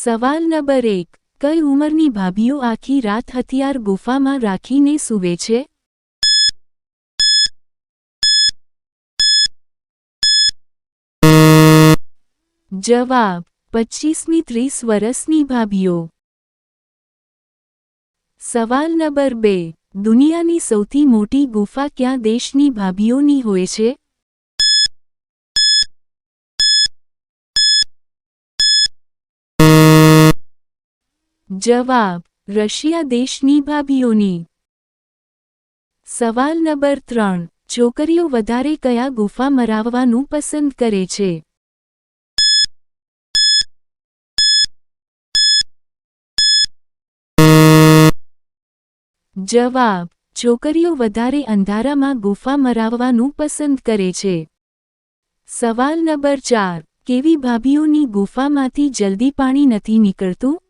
સવાલ નંબર એક, કઈ ઉંમરની ભાભીઓ આખી રાત હથિયાર ગુફામાં રાખીને સૂવે છે? જવાબ, પચ્ચીસમી ત્રીસ વર્ષની ભાભીઓ. સવાલ નંબર બે, દુનિયાની સૌથી મોટી ગુફા ક્યાં દેશની ભાભીઓની હોય છે? જવાબ, રશિયા દેશની ભાભીઓની. સવાલ નંબર ત્રણ, છોકરીઓ વધારે કયા ગુફા મરાવવાનું પસંદ કરે છે? જવાબ, છોકરીઓ વધારે અંધારામાં ગુફા મરાવવાનું પસંદ કરે છે. સવાલ નંબર ચાર, કેવી ભાભીઓની ગુફામાંથી જલ્દી પાણી નથી નીકળતું?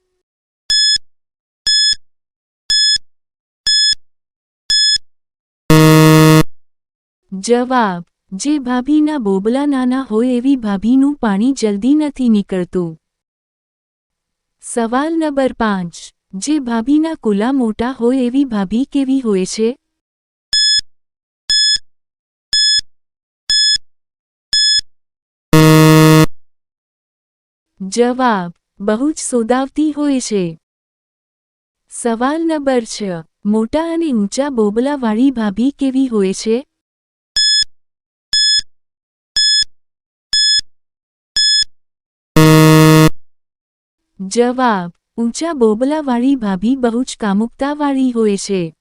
જવાબ, જે ભાભીના બોબલા નાના હોય એવી ભાભીનું પાણી જલ્દી નથી નીકળતું. સવાલ નંબર પાંચ, જે ભાભીના કુલા મોટા હોય એવી ભાભી કેવી હોય છે? જવાબ બહુ જ સોદાવતી હોય છે. સવાલ નંબર છ, મોટા અને ઊંચા બોબલાવાળી ભાભી કેવી હોય છે? જવાબ ઊંચા બોબલાવાળી ભાભી બહુ જ કામુકતાવાળી હોય છે.